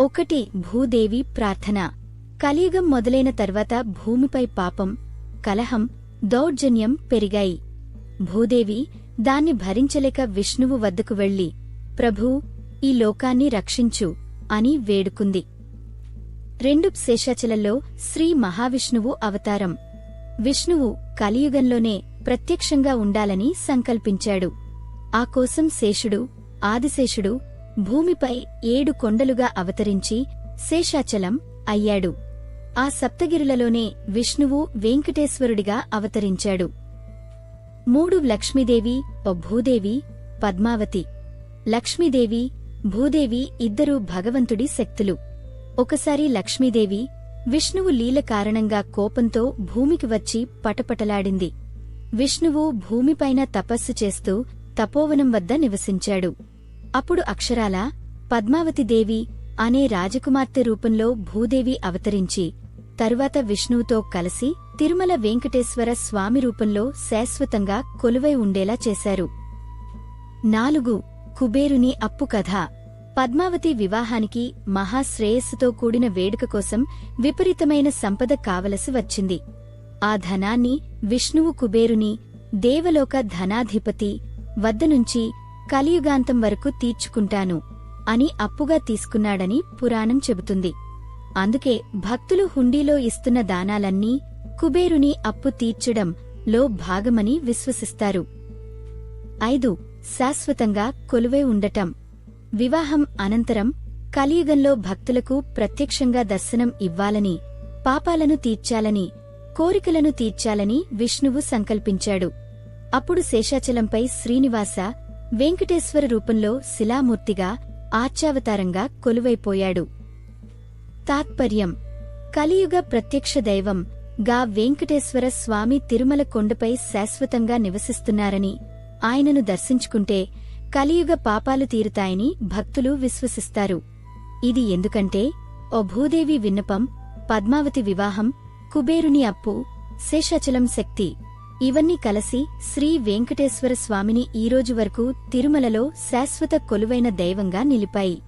ఒకటి భూదేవి ప్రార్థన. కలియుగం మొదలైన తర్వాత భూమిపై పాపం కలహం దౌర్జన్యం పెరిగాయి. భూదేవి దాన్ని భరించలేక విష్ణువు వద్దకు వెళ్ళి ప్రభూ ఈ లోకాన్ని రక్షించు అని వేడుకుంది. రెండు శేషాచలంలో శ్రీ మహావిష్ణువు అవతారం. విష్ణువు కలియుగంలోనే ప్రత్యక్షంగా ఉండాలని సంకల్పించాడు. ఆ కోసం శేషుడు ఆదిశేషుడు భూమిపై ఏడు కొండలుగా అవతరించి శేషాచలం అయ్యాడు. ఆ సప్తగిరులలోనే విష్ణువు వెంకటేశ్వరుడిగా అవతరించాడు. మూడు లక్ష్మీదేవి భూదేవి పద్మావతి. లక్ష్మీదేవి భూదేవి ఇద్దరూ భగవంతుడి శక్తులు. ఒకసారి లక్ష్మీదేవి విష్ణువు లీల కారణంగా కోపంతో భూమికి వచ్చి పటపటలాడింది. విష్ణువు భూమిపైన తపస్సు చేస్తూ తపోవనం వద్ద నివసించాడు. అప్పుడు అక్షరాల పద్మావతిదేవి అనే రాజకుమార్తె రూపంలో భూదేవి అవతరించి తరువాత విష్ణువుతో కలిసి తిరుమల వెంకటేశ్వర స్వామి రూపంలో శాశ్వతంగా కొలువై ఉండేలా చేశారు. నాలుగు కుబేరుని అప్పు కథ. పద్మావతి వివాహానికి మహాశ్రేయస్సుతో కూడిన వేడుక కోసం విపరీతమైన సంపద కావలసి వచ్చింది. ఆ ధనాన్ని విష్ణువు కుబేరుని దేవలోక ధనాధిపతి వద్దనుంచి కలియుగాంతం వరకు తీర్చుకుంటాను అని అప్పుగా తీసుకున్నాడని పురాణం చెబుతుంది. అందుకే భక్తులు హుండీలో ఇస్తున్న దానాలన్నీ కుబేరుని అప్పు తీర్చడం లో భాగమని విశ్వసిస్తారు. ఐదు శాశ్వతంగా కొలువై ఉండటం. వివాహం అనంతరం కలియుగంలో భక్తులకు ప్రత్యక్షంగా దర్శనం ఇవ్వాలని పాపాలను తీర్చాలని కోరికలను తీర్చాలని విష్ణువు సంకల్పించాడు. అప్పుడు శేషాచలంపై శ్రీనివాస వెంకటేశ్వర రూపంలో శిలామూర్తిగా ఆర్చావతారంగా కొలువైపోయాడు. తాత్పర్యం. కలియుగ ప్రత్యక్ష దైవం గా వెంకటేశ్వర స్వామి తిరుమల కొండపై శాశ్వతంగా నివసిస్తున్నారని ఆయనను దర్శించుకుంటే కలియుగ పాపాలు తీరుతాయని భక్తులు విశ్వసిస్తారు. ఇది ఎందుకంటే ఓ భూదేవి విన్నపం పద్మావతి వివాహం కుబేరుని అప్పు శేషాచలం శక్తి. ఇవన్నీ కలసి శ్రీ వెంకటేశ్వర స్వామిని ఈరోజు వరకు తిరుమలలో శాశ్వత కొలువైన దైవంగా నిలిపాయి.